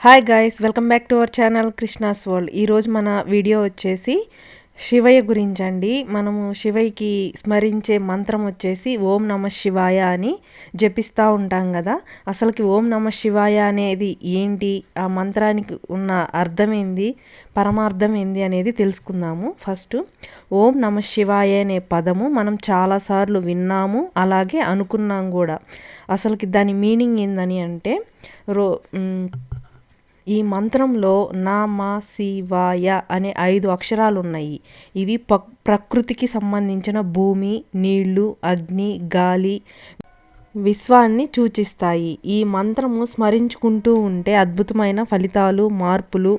Hi guys welcome back to our channel Krishna's world ఈరోజు మన video వచ్చేసి శివయ్య గురించి అండి మనము శివయ్యకి స్మరించే మంత్రం వచ్చేసి ఓం నమ శివాయ అని జపిస్తూ ఉంటాం కదా. అసలుకి ఓం నమ శివాయ అనేది ఏంటి? ఆ మంత్రానికి ఉన్న అర్థం ఏంది? పరమార్థం ఏంది అనేది తెలుసుకుందాము. ఫస్ట్ ఓం నమ శివాయ అనే పదము మనం చాలాసార్లు విన్నాము అలాగే అనుకున్నాం కూడా. అసలుకి దాని మీనింగ్ ఏందని అంటే రో ఈ మంత్రంలో నామ శివాయ అనే ఐదు అక్షరాలు ఉన్నాయి ఇవి ప ప్రకృతికి సంబంధించిన భూమి నీళ్ళు అగ్ని గాలి విశ్వాన్ని సూచిస్తాయి. ఈ మంత్రము స్మరించుకుంటూ ఉంటే అద్భుతమైన ఫలితాలు మార్పులు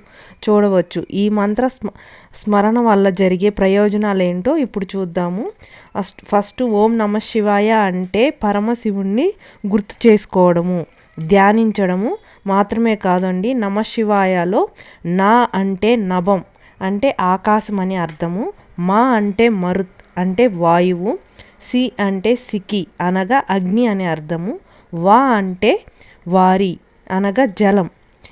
చూడవచ్చు. ఈ మంత్ర స్మ స్మరణ వల్ల జరిగే ప్రయోజనాలు ఏంటో ఇప్పుడు చూద్దాము. ఫస్ట్ ఫస్ట్ ఓం నమ శివాయ అంటే పరమశివుణ్ణి గుర్తు చేసుకోవడము. ధ్యానించడము మాత్రమే కాదండి. నమశివాయలో నా అంటే నభం అంటే ఆకాశం అని అర్థము. మా అంటే మరుత్ అంటే వాయువు. సి అంటే సికి అనగా అగ్ని అనే అర్థము. వా అంటే వారి అనగా జలం.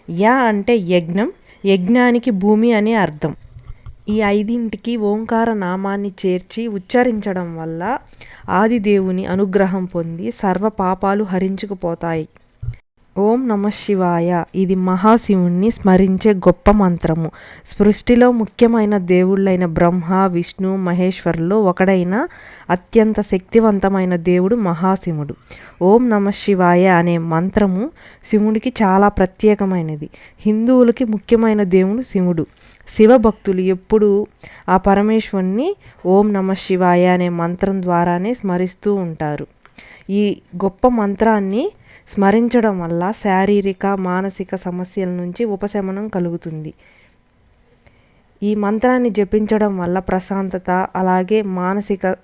యా అంటే యజ్ఞం. యజ్ఞానికి భూమి అని అర్థం. ఈ ఐదింటికి ఓంకార నామాన్ని చేర్చి ఉచ్చరించడం వల్ల ఆదిదేవుని అనుగ్రహం పొంది సర్వ పాపాలు హరించుకుపోతాయి. ఓం నమ శివాయ. ఇది మహాశివుణ్ణి స్మరించే గొప్ప మంత్రము. సృష్టిలో ముఖ్యమైన దేవుళ్ళైన బ్రహ్మ విష్ణు మహేశ్వరులో ఒకడైన అత్యంత శక్తివంతమైన దేవుడు మహాశివుడు. ఓం నమ శివాయ అనే మంత్రము శివుడికి చాలా ప్రత్యేకమైనది. హిందువులకి ముఖ్యమైన దేవుడు శివుడు. శివభక్తులు ఎప్పుడూ ఆ పరమేశ్వరుని ఓం నమ శివాయ అనే మంత్రం ద్వారానే స్మరిస్తూ ఉంటారు. ఈ గొప్ప మంత్రాన్ని స్మరించడం వల్ల శారీరక మానసిక సమస్యల నుంచి ఉపశమనం కలుగుతుంది. ఈ మంత్రాన్ని జపించడం వల్ల ప్రశాంతత అలాగే మానసిక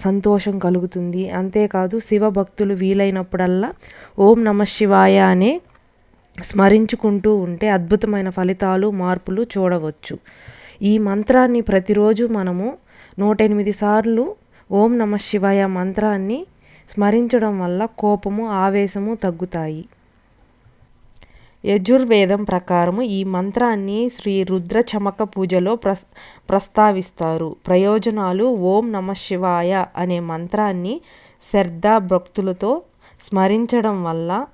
సంతోషం కలుగుతుంది. అంతేకాదు శివభక్తులు వీలైనప్పుడల్లా ఓం నమ శివాయ అనే స్మరించుకుంటూ ఉంటే అద్భుతమైన ఫలితాలు మార్పులు చూడవచ్చు. ఈ మంత్రాన్ని ప్రతిరోజు మనము నూట ఎనిమిది సార్లు ఓం నమ శివాయ మంత్రాన్ని స్మరించడం వల్ల కోపము ఆవేశము తగ్గుతాయి. యజుర్వేదం ప్రకారము ఈ మంత్రాన్ని శ్రీ రుద్ర చమక పూజలో ప్రస్ ప్రస్తావిస్తారు. ప్రయోజనాలు ఓం నమ శివాయ అనే మంత్రాన్ని శ్రద్ధ భక్తులతో స్మరించడం వల్ల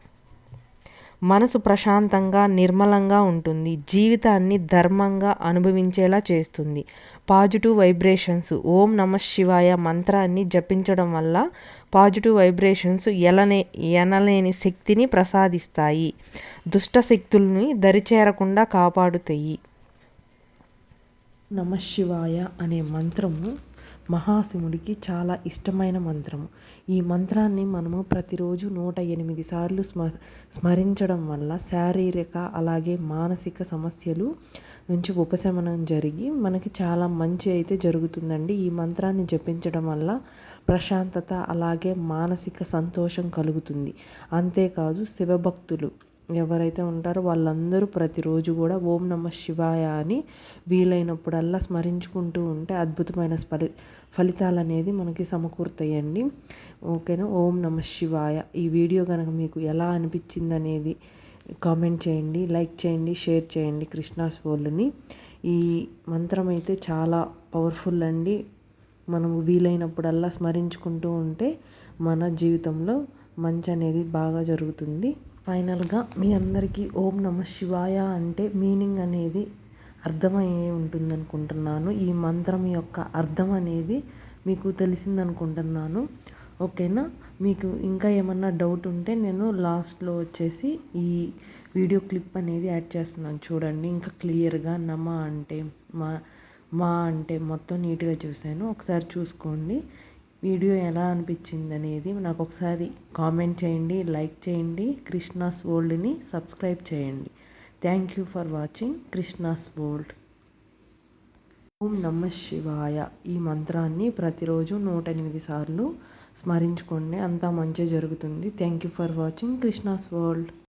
మనసు ప్రశాంతంగా నిర్మలంగా ఉంటుంది. జీవితాన్ని ధర్మంగా అనుభవించేలా చేస్తుంది. పాజిటివ్ వైబ్రేషన్స్ ఓం నమ శివాయ మంత్రాన్ని జపించడం వల్ల పాజిటివ్ వైబ్రేషన్స్ ఎలనే ఎనలేని శక్తిని ప్రసాదిస్తాయి. దుష్ట శక్తుల్ని దరిచేరకుండా కాపాడుతాయి. నమశివాయ అనే మంత్రము మహాశివుడికి చాలా ఇష్టమైన మంత్రము. ఈ మంత్రాన్ని మనము ప్రతిరోజు నూట ఎనిమిది సార్లు స్మ స్మరించడం వల్ల శారీరక అలాగే మానసిక సమస్యలు నుంచి ఉపశమనం జరిగి మనకి చాలా మంచి అయితే జరుగుతుందండి. ఈ మంత్రాన్ని జపించడం వల్ల ప్రశాంతత అలాగే మానసిక సంతోషం కలుగుతుంది. అంతేకాదు శివభక్తులు ఎవరైతే ఉంటారో వాళ్ళందరూ ప్రతిరోజు కూడా ఓం నమ శివాయ అని వీలైనప్పుడల్లా స్మరించుకుంటూ ఉంటే అద్భుతమైన ఫలి ఫలితాలు అనేది మనకి సమకూరుతాయండి. ఓకేనా? ఓం నమ శివాయ. ఈ వీడియో కనుక మీకు ఎలా అనిపించింది అనేది కామెంట్ చేయండి లైక్ చేయండి షేర్ చేయండి కృష్ణాస్ వరల్డ్ని ఈ మంత్రం అయితే చాలా పవర్ఫుల్ అండి. మనము వీలైనప్పుడల్లా స్మరించుకుంటూ ఉంటే మన జీవితంలో మంచి అనేది బాగా జరుగుతుంది. ఫైనల్గా మీ అందరికీ ఓం నమ శివాయ అంటే మీనింగ్ అనేది అర్థమయ్యే ఉంటుంది అనుకుంటున్నాను ఈ మంత్రం యొక్క అర్థం అనేది మీకు తెలిసిందనుకుంటున్నాను. ఓకేనా? మీకు ఇంకా ఏమన్నా డౌట్ ఉంటే నేను లాస్ట్లో వచ్చేసి ఈ వీడియో క్లిప్ అనేది యాడ్ చేస్తున్నాను. చూడండి ఇంకా క్లియర్గా నమ అంటే మా మా అంటే మొత్తం నీట్గా చూశాను. ఒకసారి చూసుకోండి. వీడియో ఎలా అనిపించింది అనేది నాకు ఒకసారి కామెంట్ చేయండి లైక్ చేయండి కృష్ణాస్ వరల్డ్ని సబ్స్క్రైబ్ చేయండి. Thank you for watching Krishna's world. ఓం నమ శివాయ. ఈ మంత్రాన్ని ప్రతిరోజు నూట ఎనిమిది సార్లు స్మరించుకోండి అంతా మంచి జరుగుతుంది. Thank you for watching Krishna's world.